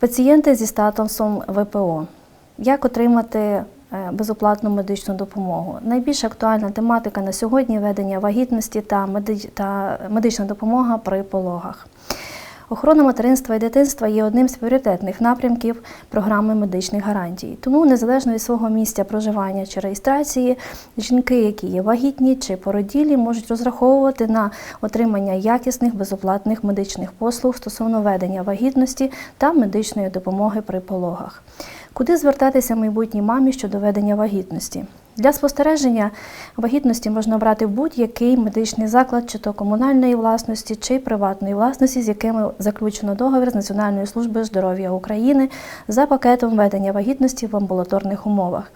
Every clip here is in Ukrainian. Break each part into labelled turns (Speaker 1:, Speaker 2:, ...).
Speaker 1: Пацієнти зі статусом ВПО. Як отримати е, безоплатну медичну допомогу? Найбільш актуальна тематика на сьогодні ведення вагітності та, меди- та медична допомога при пологах. Охорона материнства і дитинства є одним з пріоритетних напрямків програми медичних гарантій. Тому, незалежно від свого місця проживання чи реєстрації, жінки, які є вагітні чи породілі, можуть розраховувати на отримання якісних безоплатних медичних послуг стосовно ведення вагітності та медичної допомоги при пологах. Куди звертатися майбутній мамі щодо ведення вагітності? Для спостереження вагітності можна брати будь-який медичний заклад, чи то комунальної власності, чи приватної власності, з якими заключено договір з Національною службою здоров'я України за пакетом ведення вагітності в амбулаторних умовах.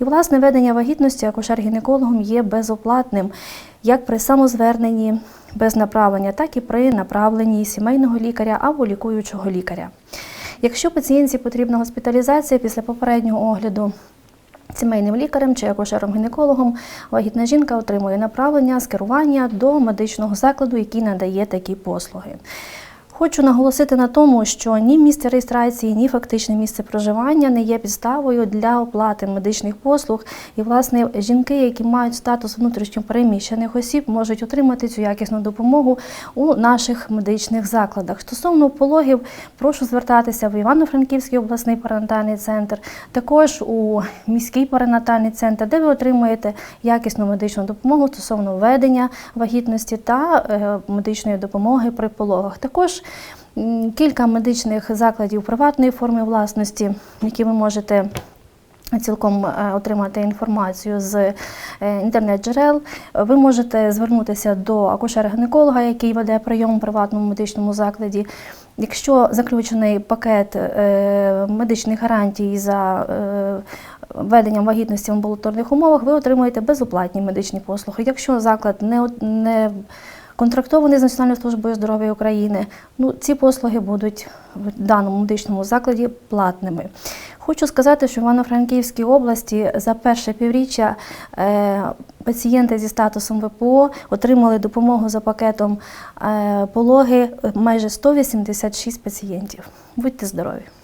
Speaker 1: І власне ведення вагітності акушер-гінекологом є безоплатним як при самозверненні без направлення, так і при направленні сімейного лікаря або лікуючого лікаря. Якщо пацієнтці потрібна госпіталізація після попереднього огляду сімейним лікарем чи акушером-гінекологом, вагітна жінка отримує направлення, скерування до медичного закладу, який надає такі послуги. Хочу наголосити на тому, що ні місце реєстрації, ні фактичне місце проживання не є підставою для оплати медичних послуг. І, власне, жінки, які мають статус внутрішньо переміщених осіб, можуть отримати цю якісну допомогу у наших медичних закладах. Стосовно пологів, прошу звертатися в Івано-Франківський обласний перинатальний центр, також у міський перинатальний центр, де ви отримуєте якісну медичну допомогу стосовно ведення вагітності та е, медичної допомоги при пологах. Також кілька медичних закладів приватної форми власності, які ви можете цілком е, отримати інформацію з е, інтернет-джерел. Ви можете звернутися до акушера-гінеколога, який веде прийом у приватному медичному закладі. Якщо заключений пакет е, медичних гарантій за е, веденням вагітності в амбулаторних умовах, ви отримуєте безоплатні медичні послуги. Якщо заклад не контрактований з Національною службою здоров'я України, ну, ці послуги будуть в даному медичному закладі платними. Хочу сказати, що в Івано-Франківській області за перше півріччя е, пацієнти зі статусом ВПО отримали допомогу за пакетом е, пологи майже 186 пацієнтів. Будьте здорові!